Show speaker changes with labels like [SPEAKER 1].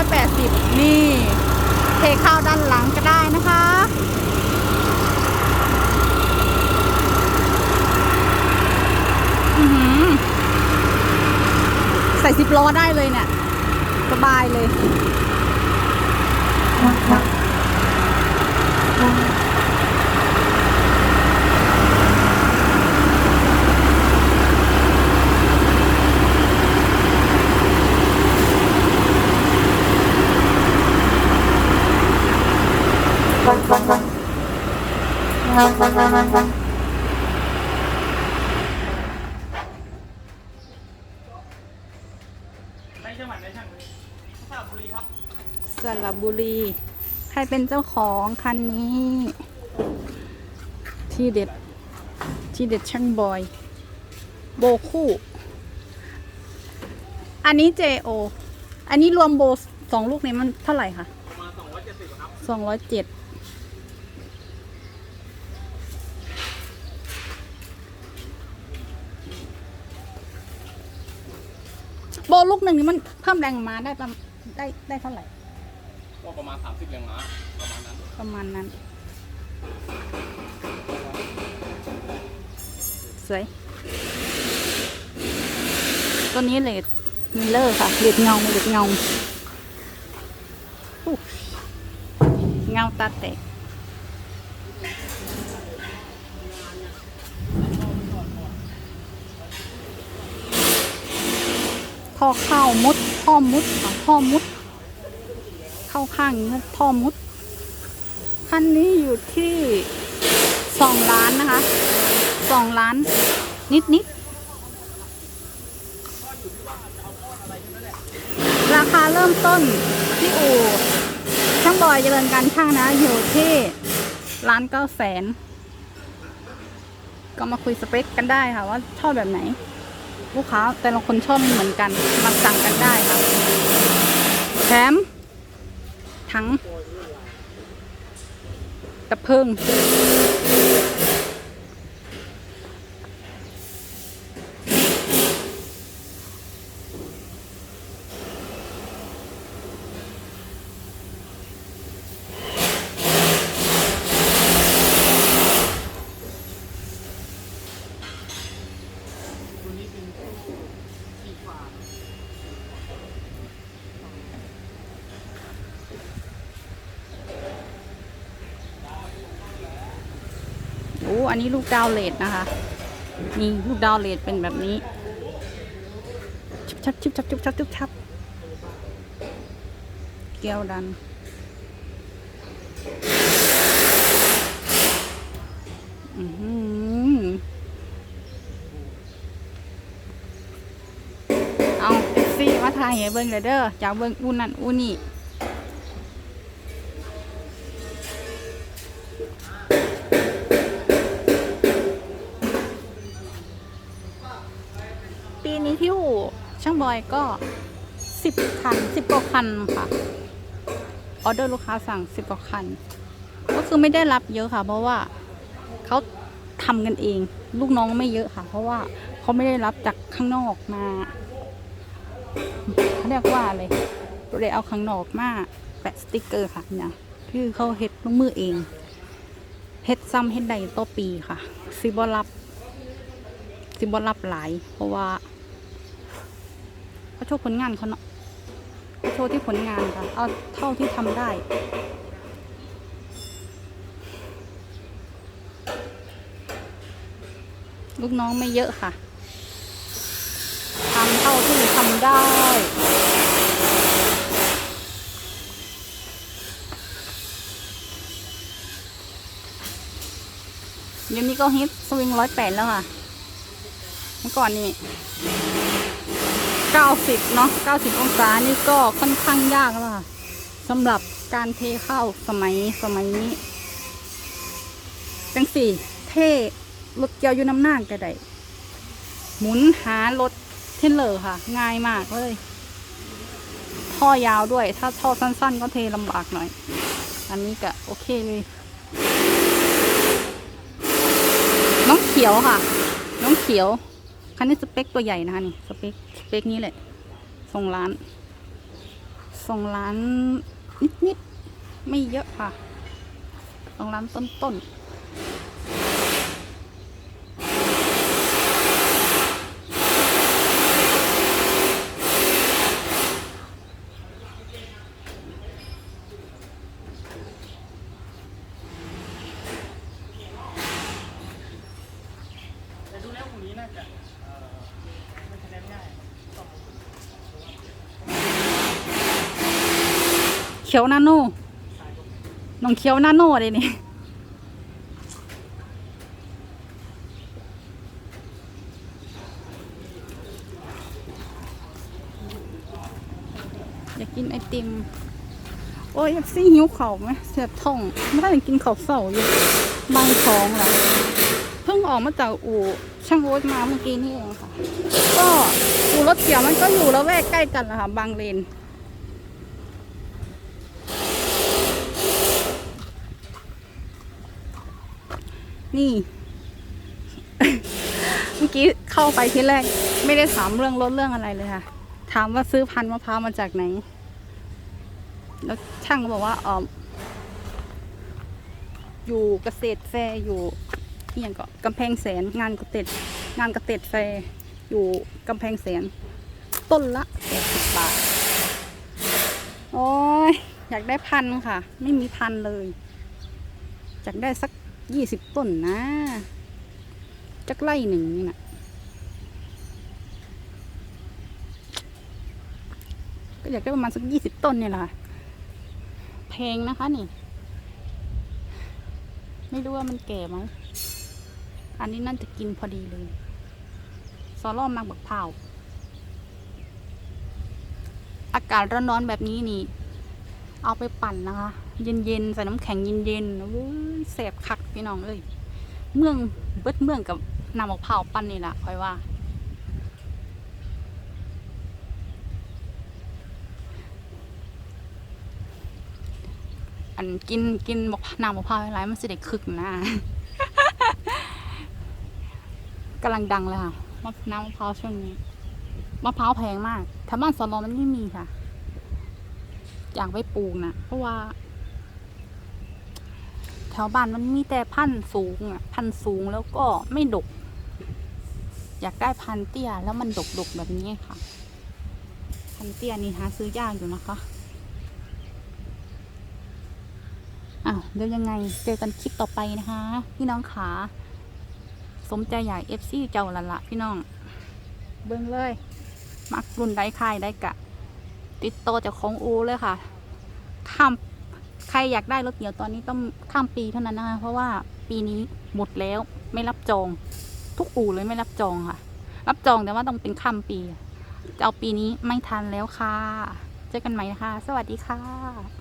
[SPEAKER 1] อยแปดสิบนี่ เทข้าวด้านหลังก็ได้นะคะ ใส่สิบล้อได้เลยเนี่ย สบายเลย
[SPEAKER 2] ในจังหวัดไหนช่างสระบุรีครับ
[SPEAKER 1] สระบุรี ใครเป็นเจ้าของคันนี้ ที่เด็ด ที่เด็ดช่างบอย โบคู่ อันนี้ JO อันนี้รวมโบสองลูกนี้มันเท่าไหร่คะ
[SPEAKER 2] ประมาณ270ครับ
[SPEAKER 1] สองร้อยเจ็ด โบลูกหนึ่งนี่มันเพิ่มแรงมาได้ประมาณได้ได้เท่าไหร่
[SPEAKER 2] ก็ประมาณ 30แรงม้าประมาณนั้น
[SPEAKER 1] ประมาณนั้น สวย ตัวนี้เลดมิลเลอร์ค่ะเลดเงาเลดเงาอู้เงาตาแตก ท่อเข้ามุดท่อมุดค่ะท่อมุด เข้าข้างอย่างนี้นะท่อมุดคันนี้อยู่ที่สองล้านนะคะสองล้านนิดนิดราคาเริ่มต้นที่อู่ช่างบอยเจริญการช่างนะ อยู่ที่ล้านเก้าแสนก็มาคุยสเปคกันได้ค่ะว่าชอบแบบไหน ลูกค้าแต่ละคนชอบไม่เหมือนกันมาสั่งกันได้ค่ะแถมทั้งตะเพิงโอันนี้ลูกดาวเลดนะคะนี่ลูกดาวเลดเป็นแบบนี้ชุบชับชุบชับชุบชับชุบชับแก้วดัน อือหือเอาแท็กซี่มาถ่ายให้เบิ่งเลยเด้อจากเบิ่งอูนั่นอูนี่ ช่างบอยก็สิบคันสิบกว่าคันค่ะออเดอร์ลูกค้าสั่งสิบกว่าคัน ก็คือไม่ได้รับเยอะค่ะ เพราะว่าเขาทำกันเอง ลูกน้องไม่เยอะค่ะ เพราะว่าเขาไม่ได้รับจากข้างนอกมาเขาเรียกว่าอะไรเลยเอาข้างนอกมาแปะสติกเกอร์ค่ะเนี่ยคือเขาเฮ็ดลงมือเองเฮ็ดซ้ำเฮ็ดใดต่อปีค่ะซิบรับ สิบรับหลาย เพราะว่า เขาโชว์ผลงานเขาเนาะเขาโชว์ที่ผลงานค่ะ เอาเท่าที่ทำได้ ลูกน้องไม่เยอะค่ะทำเท่าที่ทำได้เดี๋ยวนี้ก็ฮิตสวิงร้อยแปดแล้วค่ะ เมื่อก่อนนี่ เก้าสิบเนาะเก้าสิบองศานี่ก็ค่อนข้างยากแล้วค่ะสำหรับการเทข้าวสมัยสมัยนี้จังสี่ เทรถเกียวอยู่น้ำหน้าก็ได้หมุนหารถเทนเลอร์ค่ะ ง่ายมากเลย ท่อยาวด้วย ถ้าท่อสั้น ๆ ก็เทลำบากหน่อย อันนี้ก็โอเคเลย น้องเขียวค่ะ น้องเขียว คันนี้สเปคตัวใหญ่นะคะนี่สเปคสเปคนี้แหละส่งล้านสองล้านนิดๆไม่เยอะค่ะสองล้านต้นๆ
[SPEAKER 2] แต่ดูแล้วพรุ่งนี้น่าจะเอ่อไม่คะแนนง่ายต้อง
[SPEAKER 1] เขียวนาโน่น้องเขียวนาโน่เลยนี่อยากกินไอติม โอ้ยอยากซี่หิวเข่าไหมเสียบท้องไม่ได้กินข้าวเสาอยู่บางท้องเหรอเพิ่งออกมาจากอู่ช่างโอ๊ตมาเมื่อกี้นี่เองค่ะ ก็อู่รถเขียวมันก็อยู่แล้วแวกใกล้กันแหละค่ะ บางเลน นี่ เมื่อกี้เข้าไปที่แรก ไม่ได้ถามเรื่องรถเรื่องอะไรเลยค่ะ ถามว่าซื้อพันธุ์มะพร้าวมาจากไหน แล้วช่างก็บอกว่าเอออยู่เกษตรแฟร์อยู่ที่ยังก็กำแพงแสนงานเกษตรงานเกษตรแฟร์อยู่กำแพงแสน ต้นละแปดสิบบาท โอ้ยอยากได้พันธุ์ค่ะ ไม่มีพันธุ์เลย อยากได้สัก ยี่สิบต้นนะ จักไร่หนึ่งนี่นะก็อยากได้ประมาณสักยี่สิบต้นเนี่ยแหละค่ะแพงนะคะนี่ ไม่รู้ว่ามันแก่ไหม อันนี้น่าจะกินพอดีเลย ซอล่อมากบักเผาวอากาศร้อนๆแบบนี้นี่ เอาไปปั่นนะคะ เย็นๆใส่น้ำแข็งเย็นๆอุ้ยแสบคักพี่น้องเอ้ยเมืองเบิดเมืองกับน้ำมะพร้าวปั้นนี่แหละคอยว่า อันกินกินมะพร้าวน้ำมะพร้าวอะไรมันสิได้คึกนะกำลังดังเลยค่ะมะน้ำมะพร้าวช่วงนี้มะพร้าวแพงมากถ้าบ้านสอนรอมันไม่มีค่ะ อยากไปปลูกนะเพราะว่า แถวบ้านมันมีแต่พันธุ์สูงอะพันธุ์สูงแล้วก็ไม่ดก อยากได้พันธุ์เตี้ยแล้วมันดกดกแบบนี้ค่ะ พันธุ์เตี้ยนี่หาซื้อยากอยู่นะคะอ้าวเดี๋ยวยังไงเจอกันคลิปต่อไปนะคะ พี่น้องขาสมใจใหญ่เอฟซีเจ้าละละพี่น้อง เบิ้งเลย มักรุ่นได้ค่ายได้กะ ติดต่อจากของอูเลยค่ะข้าม ใครอยากได้รถเกี่ยวตอนนี้ต้องข้ามปีเท่านั้นนะคะเพราะว่าปีนี้หมดแล้วไม่รับจอง ทุกอู่เลยไม่รับจองค่ะ รับจองแต่ว่าต้องเป็นข้ามปีจะเอาปีนี้ไม่ทันแล้วค่ะ เจอกันใหม่นะคะ สวัสดีค่ะ